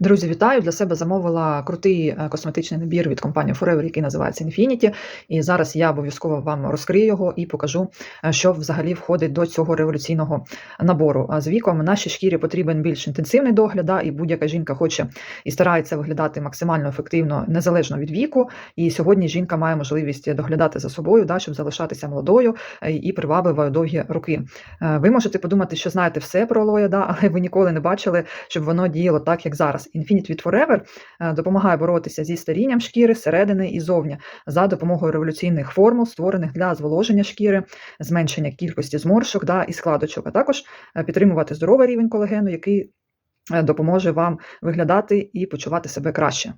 Друзі, вітаю! Для себе замовила крутий е, косметичний набір від компанії Forever, який називається Infinity. І зараз я обов'язково вам розкрию його і покажу, е, що взагалі входить до цього революційного набору. З віком нашій шкірі потрібен більш інтенсивний догляд, і будь-яка жінка хоче і старається виглядати максимально ефективно, незалежно від віку. І сьогодні жінка має можливість доглядати за собою, да, щоб залишатися молодою е, і привабливою довгі роки. Ви можете подумати, що знаєте все про алоє, да, але ви ніколи не бачили, щоб воно діяло так, як зараз. Infinite від Forever е, допомагає боротися зі старінням шкіри зсередини і зовні за допомогою революційних формул, створених для зволоження шкіри, зменшення кількості зморшок да, і складочок, а також е, підтримувати здоровий рівень колагену, який е, допоможе вам виглядати і почувати себе краще.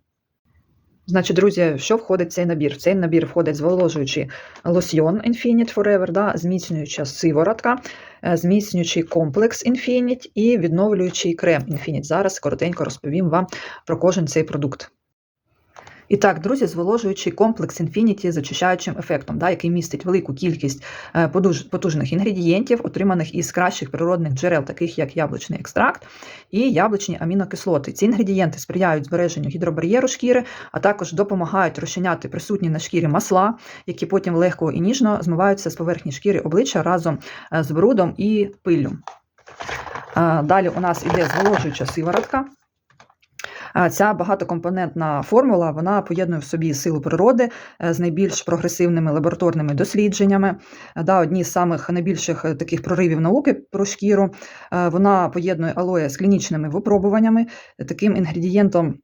Значить, друзі, що входить в цей набір? В цей набір входить зволожуючий лосьйон Infinite Forever, да, зміцнююча сиворотка, е, зміцнюючий комплекс Infinite і відновлюючий крем Infinite. Зараз коротенько розповім вам про кожен цей продукт. І так, друзі, зволожуючий комплекс Infinity з очищаючим ефектом, да, який містить велику кількість е, потужних інгредієнтів, отриманих із кращих природних джерел, таких як яблучний екстракт і яблучні амінокислоти. Ці інгредієнти сприяють збереженню гідробар'єру шкіри, а також допомагають розчиняти присутні на шкірі масла, які потім легко і ніжно змиваються з поверхні шкіри обличчя разом е, з брудом і пиллю. Е, Далі у нас іде зволожуюча сиворотка. Ця багатокомпонентна формула вона поєднує в собі силу природи е, з найбільш прогресивними лабораторними дослідженнями. Да, одні з самих найбільших е, таких проривів науки про шкіру. Е, Вона поєднує алоє з клінічними випробуваннями, таким інгредієнтом.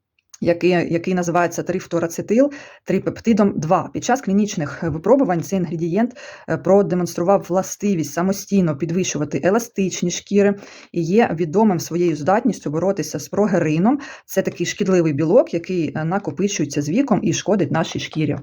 Який, який називається трифторацетил трипептидом 2. Під час клінічних випробувань цей інгредієнт е, продемонстрував властивість самостійно підвищувати еластичність шкіри і є відомим своєю здатністю боротися з прогерином, це такий шкідливий білок, який е, накопичується з віком і шкодить нашій шкірі.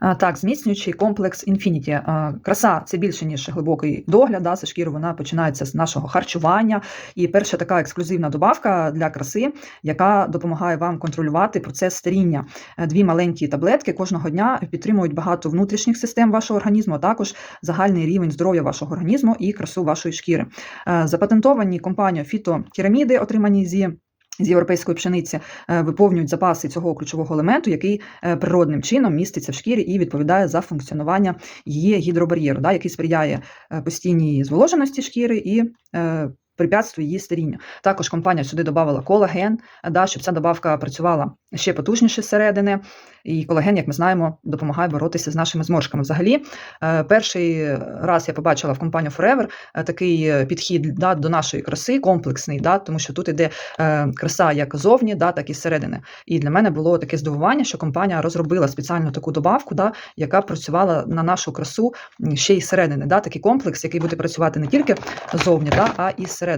Так, зміцнюючий комплекс. А, Краса це більше, ніж глибокий догляд. Да, за шкіру вона починається з нашого харчування. І перша така ексклюзивна добавка для краси, яка допомагає вам контролювати процес старіння. Е, Дві маленькі таблетки кожного дня підтримують багато внутрішніх систем вашого організму, а також загальний рівень здоров'я вашого організму і красу вашої шкіри. Е, Запатентовані компанією фітокераміди, отримані зі з європейської пшениці е, виповнюють запаси цього ключового елементу, який е, природним чином міститься в шкірі і відповідає за функціонування її гідробар'єру, да, який сприяє е, постійній зволоженості шкіри і препятствує її старінню. Також компанія сюди додавала колаген, да, щоб ця добавка працювала ще потужніше зсередини. І колаген, як ми знаємо, допомагає боротися з нашими зморшками. Взагалі, е, перший раз я побачила в компанію Forever е, такий е, підхід да, до нашої краси, комплексний, да, тому що тут іде краса як зовні, да, так і зсередини. І для мене було таке здивування, що компанія розробила спеціальну таку добавку, да, яка працювала на нашу красу ще й зсередини. Да, такий комплекс, який буде працювати не тільки зовні, да, а і зсередини.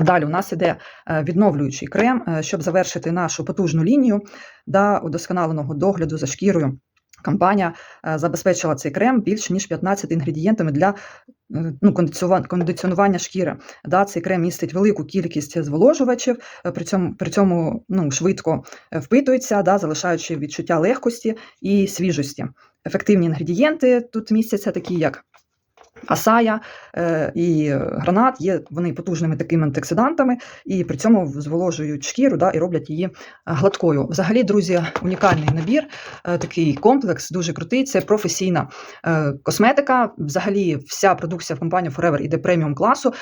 Далі у нас іде е, відновлюючий крем, е, щоб завершити нашу потужну лінію да, удосконаленого догляду за шкірою. Компанія е, забезпечила цей крем більше ніж 15 інгредієнтами для ну, кондиціонування шкіри. Да, цей крем містить велику кількість зволожувачів, при цьому, при цьому ну, швидко впитується, да, залишаючи відчуття легкості і свіжості. Ефективні інгредієнти тут містяться, такі як асая е, і гранат, є вони потужними такими антиоксидантами, і при цьому зволожують шкіру да, і роблять її гладкою. Взагалі, друзі, унікальний набір, е, такий комплекс, дуже крутий. Це професійна е, косметика. Взагалі, вся продукція в компанії Forever іде преміум класу.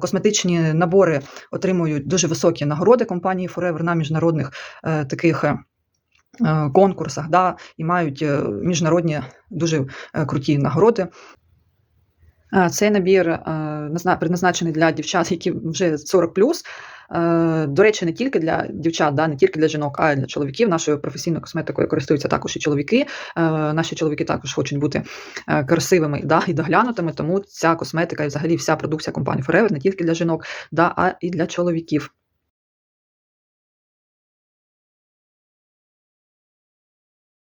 Косметичні набори отримують дуже високі нагороди компанії Forever на міжнародних таких. Конкурсах да, і мають міжнародні дуже круті нагороди. Е, Цей набір е, предназначений для дівчат, які вже 40 До речі, не тільки для дівчат, да, не тільки для жінок, а й для чоловіків. Нашою професійною косметикою користуються також і чоловіки. Е, Наші чоловіки також хочуть бути е, красивими да, і доглянутими, тому ця косметика і взагалі вся продукція компанії Forever не тільки для жінок, да, а і для чоловіків.